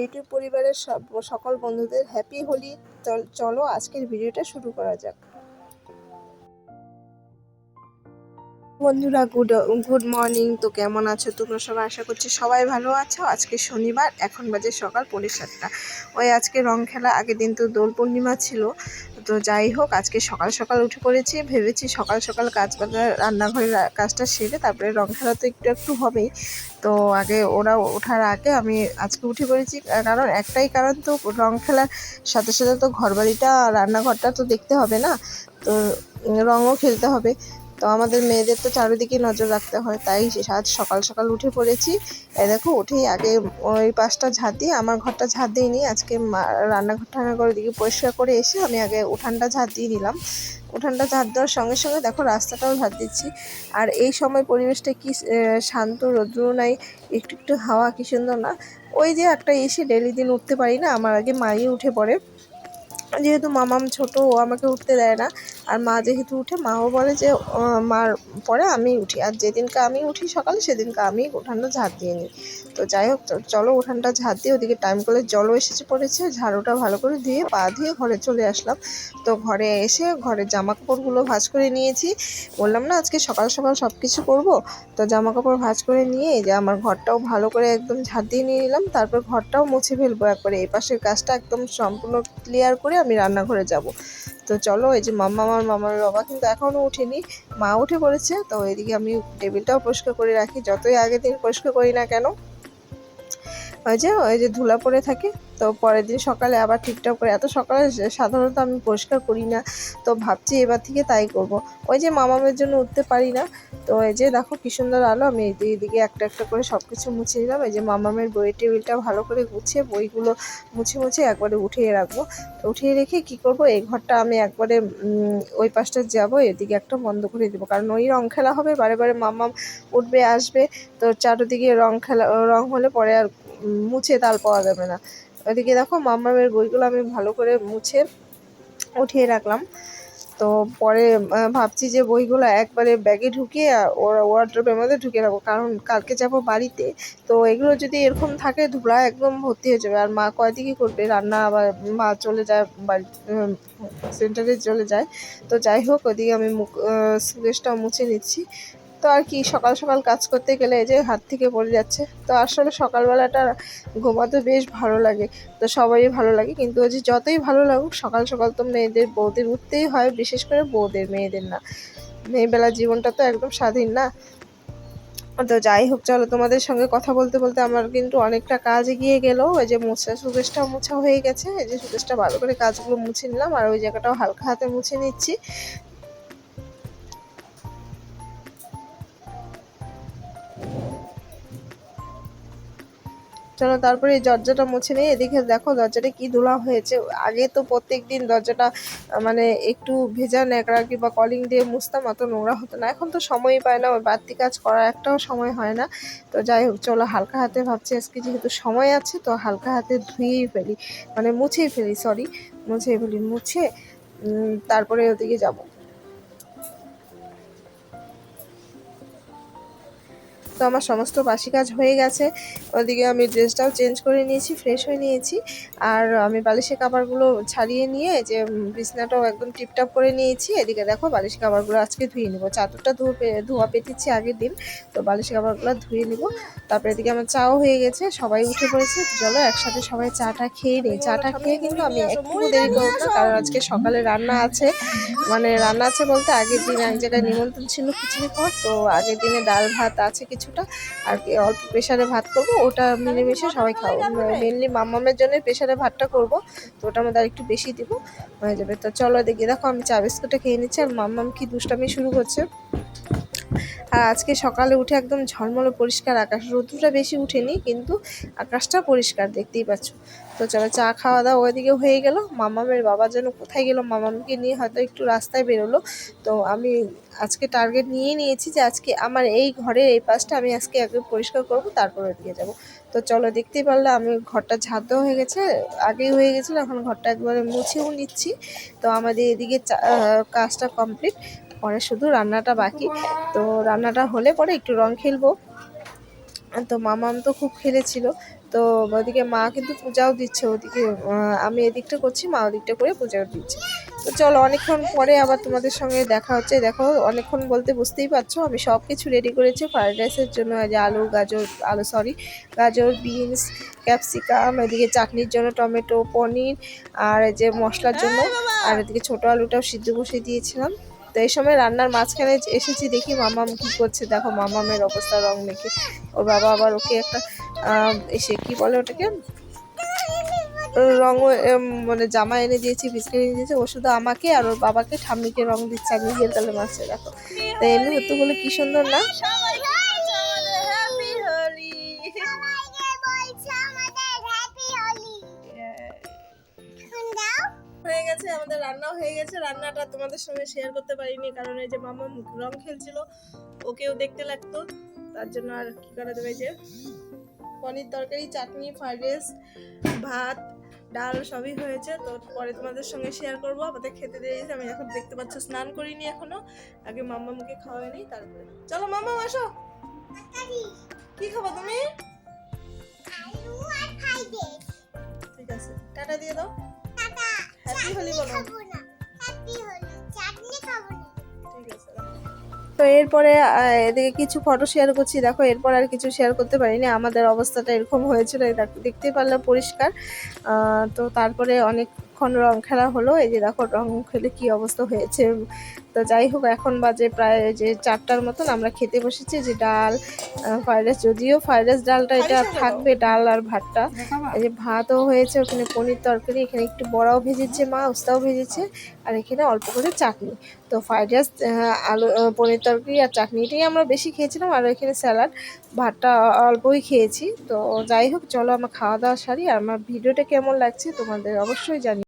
YouTube পরিবারের সব সকল বন্ধুদের হ্যাপি হোলি চল- আজকের ভিডিওটা শুরু করা যাক। বন্ধুরা গুড গুড মর্নিং তো কেমন আছো? তোমরা সবাই আশা করছি সবাই ভালো আছো। আজকে শনিবার, এখন বাজে সকাল পৌনে সাতটা। ওই আজকে রং খেলা, আগের দিন তো দোল পূর্ণিমা ছিল। তো যাই হোক, আজকে সকাল সকাল উঠে পড়েছি, ভেবেছি সকাল সকাল কাজ বাজা রান্নাঘরের কাজটা সেরে তারপরে রং খেলা তো একটু একটু হবেই। তো আগে ওরা ওঠার আগে আমি আজকে উঠে পড়েছি, কারণ একটাই কারণ তো রং খেলার সাথে সাথে তো ঘরবাড়িটা, রান্নাঘরটা তো দেখতে হবে না, তো রঙও খেলতে হবে। তো আমাদের মেয়েদের তো চারিদিকে নজর রাখতে হয়, তাই আজ সকাল সকাল উঠে পড়েছি। এ দেখো, উঠেই আগে ওই পাশটা ঝাঁট দিয়ে, আমার ঘরটা ঝাঁট দিইনি আজকে রান্নাঘর টান্নাঘর দিকে পরিষ্কার করে এসে আমি আগে উঠানটা ঝাঁট দিয়ে দিলাম উঠানটা ঝাঁট দেওয়ার সঙ্গে সঙ্গে দেখো রাস্তাটাও ঝাঁট দিচ্ছি। আর এই সময় পরিবেশটা কি শান্ত রৌদ্র নাই, একটু একটু হাওয়া, কি সুন্দর না। ওই যে একটা এসে ডেলি দিন উঠতে পারি না, আমার আগে মাই উঠে পড়ে। যেহেতু মামাম ছোট, ও আমাকে উঠতে দেয় না। আর মা যেহেতু উঠে, মাও বলে যে মার পরে আমি উঠি। আর যেদিনকে আমি উঠি সকালে, সেদিনকে আমি উঠানটা ঝাঁট দিয়ে নিই। তো যাই হোক চলো উঠানটা ঝাঁট দিয়ে ওদিকে টাইম করে জলও এসেছে পড়েছে, ঝাড়ুটা ভালো করে ধুয়ে পা ধুয়ে ঘরে চলে আসলাম। তো ঘরে এসে ঘরের জামা কাপড়গুলো ভাঁজ করে নিয়েছি। বললাম, না, আজকে সকাল সকাল সব কিছু করব। তো জামা কাপড় ভাঁজ করে নিয়ে যে আমার ঘরটাও ভালো করে একদম ঝাঁট দিয়ে নিয়ে নিলাম। তারপর ঘরটাও মুছে ফেলব একবারে। এই পাশের কাজটা একদম সম্পূর্ণ ক্লিয়ার করে আমি রান্নাঘরে যাব। তো চলো এই যে মাম্মা, আমার মামার বাবা কিন্তু এখনও উঠিনি মা উঠে পড়েছে, তো এদিকে আমি টেবিলটাও পরিষ্কার করে রাখি। যতই আগের দিন পরিষ্কার করি না কেন, ওই যে ওই যে ধুলা পড়ে থাকে তো পরের দিন সকালে আবার ঠিকঠাক করে, এত সকালে সাধারণত আমি পরিষ্কার করি না। তো ভাবছি এবার থেকে তাই করব। ওই যে মামামের জন্য উঠতে পারি না। তো এই যে দেখো কি সুন্দর আলো, আমি এদিকে একটা একটা করে সব কিছু মুছে নিলাম। এই যে মামামের বইয়ের টেবিলটা ভালো করে গুছিয়ে, বইগুলো মুছে মুছে একবারে উঠিয়ে রাখব। তো উঠিয়ে রেখে কি করব, এই ঘরটা আমি একবারে ওই পাশটা যাব, এদিকে একটা বন্ধ করে দেবো। কারণ ওই রং খেলা হবে, বারে বারে মামাম উঠবে, আসবে। তো চারোদিকে রং খেলা, রং হলে পরে আর মুছে তাল পাওয়া যাবে না। ওইদিকে দেখো মামামের বইগুলো আমি ভালো করে মুছে উঠিয়ে রাখলাম। তো পরে ভাবছি যে বইগুলো একবারে ব্যাগে ঢুকিয়ে ওর ওয়ার্ড্রোবের মধ্যে ঢুকিয়ে রাখব। কারণ কালকে যাব বাড়িতে, তো এগুলো যদি এরকম থাকে ধুলা একদম ভর্তি হয়ে যাবে। আর মা কয়দিকে করবে? রান্না আবার মা চলে যায় বাড়ি সেন্টারে চলে যায়। তো যাই হোক ওদিকে আমি মুখ সুগেশটা মুছে নিচ্ছি। তো আর কি, সকাল সকাল কাজ করতে গেলে এই যে হাত থেকে পড়ে যাচ্ছে। তো আসলে সকালবেলাটা ঘুমাতে বেশ ভালো লাগে। তো সবারই ভালো লাগে, কিন্তু ওই যে যতই ভালো লাগুক, সকাল সকাল তো মেয়েদের, বউদের উঠতেই হয়, বিশেষ করে বউদের, মেয়েদের না। মেয়েবেলা জীবনটা তো একদম স্বাধীন না। তো যাই হোক, চলো তোমাদের সঙ্গে কথা বলতে বলতে আমার কিন্তু অনেকটা কাজ এগিয়ে গেল। ওই যে মোছা সুকেশটাও মোছা হয়ে গেছে। এই যে সুকেশটা ভালো করে কাজগুলো মুছে নিলাম, আর ওই জায়গাটাও হালকা হাতে মুছে নিচ্ছি। চলো তারপরে এই দরজাটা মুছে নিয়ে এদিকে দেখো দরজাটা কি ধুলা হয়েছে। আগে তো প্রত্যেক দিন দরজাটা মানে একটু ভেজা ন্যাকড়া কিংবা কলিং দিয়ে মুছতাম, অত নোংরা হতো না। এখন তো সময়ই পায় না, ওই বাড়তি কাজ করার একটাও সময় হয় না। তো যাই হোক, চলো হালকা হাতে ভাবছি, আজকে যেহেতু সময় আছে, তো হালকা হাতে ধুয়েই ফেলি। মানে মুছেই ফেলি সরি মুছেই ফেলি, মুছে তারপরে ওদিকে যাব। তো আমার সমস্ত বাসি কাজ হয়ে গেছে। ওদিকে আমি ড্রেসটাও চেঞ্জ করে নিয়েছি ফ্রেশ হয়ে নিয়েছি। আর আমি বালিশের কাপড়গুলো ছাড়িয়ে নিয়ে যে বিছনাটাও একদম টিপটাপ করে নিয়েছি। এদিকে দেখো বালিশের কাপড়গুলো আজকে ধুয়ে নিব। চাদরটা পে- ধোয়া পেতেছি আগের দিন, তো বালিশের কাপড়গুলো ধুয়ে নিব। তারপরে এদিকে আমার চাও হয়ে গেছে, সবাই উঠে পড়েছে। চলো একসাথে সবাই চাটা খেয়ে নিই। চাটা খেয়ে কিন্তু আমি একটু দেরি করব না, কারণ আজকে সকালে রান্না আছে। মানে রান্না আছে বলতে আগের দিন, এক জায়গায় নিমন্ত্রণ ছিল খিচুড়ি খাওয়ার, তো আগের দিনে ডাল, ভাত আছে কিছুটা আর কি অল্প প্রেশারে ভাত করব ওটা মিলেমিশে সবাই খাব মেনলি মামামের জন্য প্রেশারে ভাতটা করব তো ওটা আমাদের আর একটু বেশি দিব হয়ে যাবে। তো চলো দেখি দেখো আমি চা বিস্কুটটা খেয়ে নিচ্ছি আর মাম্মাম কি দুষ্টামি শুরু করছে। আর আজকে সকালে উঠে একদম ঝলমলে পরিষ্কার আকাশ। রোদ্রুটা বেশি উঠেনি, কিন্তু আকাশটা পরিষ্কার, দেখতেই পাচ্ছ। তো চলো চা খাওয়া দাওয়া ওইদিকে হয়ে গেল। মামামের বাবা যেন কোথায় গেল, মামামকে নিয়ে হয়তো একটু রাস্তায় বেরোলো। তো আমি আজকে টার্গেট নিয়ে নিয়েছি যে আজকে আমার এই ঘরের এই পাশটা আমি আজকে আগে পরিষ্কার করব, তারপর ওইদিকে যাব। তো চলো দেখতেই পারলে আমি ঘরটা দেওয়া হয়ে গেছে। আগেই হয়ে গেছিল, এখন ঘরটা একবারে মুছেও নিচ্ছি। তো আমাদের এদিকে কাজটা কমপ্লিট পরে শুধু রান্নাটা বাকি। তো রান্নাটা হলে পরে একটু রং খেলব। তো মামাম তো খুব খেলেছিল। তো ওদিকে মা কিন্তু পূজাও দিচ্ছে ওদিকে। আমি এদিকটা করছি, মা ওদিকটা করে পূজাও দিচ্ছে। তো চলো অনেকক্ষণ পরে আবার তোমাদের সঙ্গে দেখা হচ্ছে। দেখো, অনেকক্ষণ বলতে বুঝতেই পারছ, আমি সব কিছু রেডি করেছি ফ্রাইড রাইসের জন্য যে আলু, গাজর, আলু সরি গাজর বিনস ক্যাপসিকাম এদিকে চাটনির জন্য টমেটো, পনির, আর এই যে মশলার জন্য। আর এদিকে ছোটো আলুটাও সিদ্ধ বসিয়ে দিয়েছিলাম। তো এই সময় রান্নার মাঝখানে এসেছি দেখি মামাম কি করছে। দেখো মামামের অবস্থা রং মেখে। ওর বাবা আবার ওকে একটা এসে কি বলে ওটাকে? রং মানে জামা এনে দিয়েছি, বিস্কিট এনে দিয়েছি। ও শুধু আমাকে আর ওর বাবাকে ঠাম্মিকে রং দিচ্ছে, আমি গেল তাহলে মাছে দেখো। তো এমনি হতো বলে কি সুন্দর না? গেছে আমাদের রান্নাও হয়ে গেছে। রান্নাটা তোমাদের সঙ্গে শেয়ার করতে পারিনি কারণ এই যে মামা রং খেলছিল ওকেও দেখতে লাগতো। তার জন্য আর কি করা যাবে যে পনির তরকারি চাটনি ফ্রাইড রাইস ভাত ডাল সবই হয়েছে। তো পরে তোমাদের সঙ্গে শেয়ার করব। আমাদের খেতে দিয়ে আমি এখন দেখতে পাচ্ছ স্নান করিনি এখনও। আগে মাম্মামকে খাওয়াই নি তারপরে। চলো মাম্মা আসো। কি খাব তুমি? ঠিক আছে টাটা দিয়ে দাও। হ্যাপি হোলি বলো। ঠিক আছে তো এরপরে আহ, এদিকে কিছু ফটো শেয়ার করছি। দেখো এরপর আর কিছু শেয়ার করতে পারিনি। আমাদের অবস্থাটা এরকম হয়েছিল দেখতে দেখতেই পারলাম পরিষ্কার। আহ, তো তারপরে অনেকক্ষণ রং খেলা হলো এই যে দেখো রং খেলে কি অবস্থা হয়েছে। তো যাই হোক এখন বাজে প্রায় যে চারটার মতন আমরা খেতে বসেছি যে ডাল ফ্রাইড রাইস। যদিও ফ্রাইড রাইস ডালটা এটা থাকবে ডাল আর ভাতটা। এই যে ভাতও হয়েছে ওখানে পনির তরকারি এখানে একটু বড়াও ভেজেছে মা উস্তাও ভেজেছে আর এখানে অল্প করে চাটনি। তো ফ্রাইড রাইস আলু পনির তরকারি আর চাটনিটাই আমরা বেশি খেয়েছিলাম আর এখানে স্যালাড ভাতটা অল্পই খেয়েছি। তো যাই হোক চলো আমার খাওয়া দাওয়া সারি আর আমার ভিডিওটা কেমন লাগছে তোমাদের অবশ্যই জানি